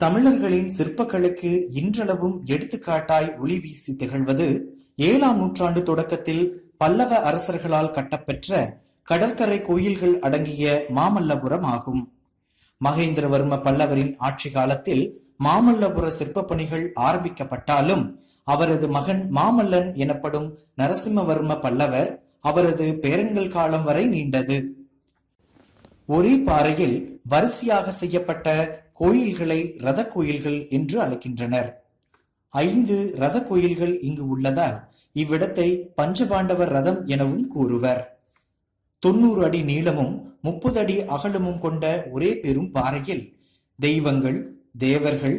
தமிழர்களின் சிற்பக்கலைக்கு இன்றளவும் எடுத்துக்காட்டாய் ஒளி வீசி திகழ்வது ஏழாம் நூற்றாண்டு தொடக்கத்தில் பல்லவ அரசர்களால் கட்டப்பெற்ற கடற்கரை கோயில்கள் அடங்கிய மாமல்லபுரம் ஆகும். மகேந்திரவர்ம பல்லவரின் ஆட்சி காலத்தில் மாமல்லபுர சிற்ப பணிகள் ஆரம்பிக்கப்பட்டாலும் அவரது மகன் மாமல்லன் எனப்படும் நரசிம்மவர்ம பல்லவர் அவரது பேரன்கள் காலம் வரை நீண்டது. ஒரே பாறையில் வரிசையாக செய்யப்பட்ட கோயில்களை ரத கோயில்கள் என்று அழைக்கின்றனர். ஐந்து ரத கோயில்கள் இங்கு உள்ளதால் இவ்விடத்தை பஞ்சபாண்டவர் ரதம் எனவும் கூறுவர். தொண்ணூறு அடி நீளமும் முப்பது அடி அகலமும் கொண்ட ஒரே பெரும் பாறையில் தெய்வங்கள் தேவர்கள்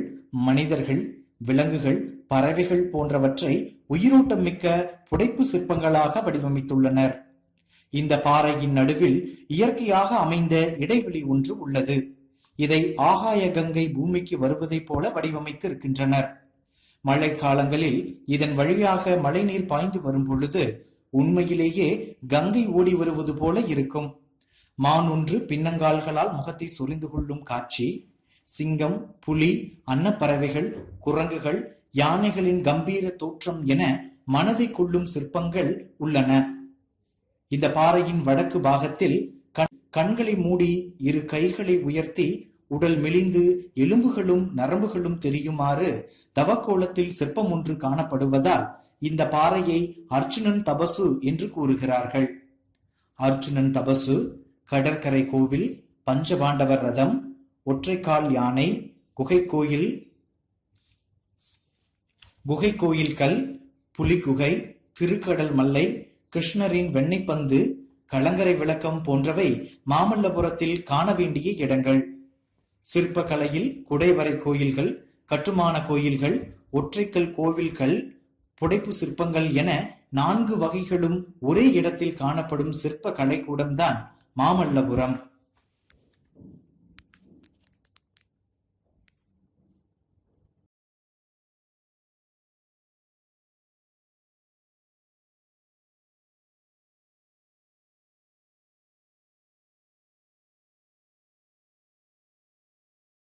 மனிதர்கள் விலங்குகள் பறவைகள் போன்றவற்றை உயிரோட்டம் மிக்க புடைப்பு சிற்பங்களாக வடிவமைத்துள்ளனர். இந்த பாறையின் நடுவில் இயற்கையாக அமைந்த இடைவெளி ஒன்று உள்ளது. இதை ஆகாய கங்கை பூமிக்கு வருவதைப் போல வடிவமைத்து இருக்கின்றனர் மழை காலங்களில் இதன் வழியாக மழைநீர் பாய்ந்து வரும் பொழுது உண்மையிலேயே கங்கை ஓடி வருவது போல இருக்கும். மான் ஒன்று பின்னங்கால்களால் முகத்தை சொரிந்து கொள்ளும் காட்சி சிங்கம் புலி அன்னப்பறவைகள் குரங்குகள் யானைகளின் கம்பீர தோற்றம் என மனதை கொள்ளும் சிற்பங்கள் உள்ளன. இந்த பாறையின் வடக்கு பாகத்தில் கண்களை மூடி இரு கைகளை உயர்த்தி உடல் மெலிந்து எலும்புகளும் நரம்புகளும் தெரியுமாறு தவக்கோலத்தில் சிற்பம் ஒன்று காணப்படுவதால் இந்த பாறையை அர்ச்சுனன் தபசு என்று கூறுகிறார்கள். அர்ச்சுனன் தபசு கடற்கரை கோவில் பஞ்சபாண்டவர் ரதம் ஒற்றைக்கால் யானை குகைக்கோயில் குகைக்கோயில் கல் புலிக்குகை புலிகுகை திருக்கடல் மல்லை கிருஷ்ணரின் வெண்ணைப்பந்து கலங்கரை விளக்கம் போன்றவை மாமல்லபுரத்தில் காண வேண்டிய இடங்கள். சிற்பக்கலையில் குடைவரை கோயில்கள் கட்டுமான கோயில்கள் ஒற்றைக்கல் கோவில்கள் புடைப்பு சிற்பங்கள் என நான்கு வகைகளும் ஒரே இடத்தில் காணப்படும் சிற்ப கலைக்கூடம்தான் மாமல்லபுரம்.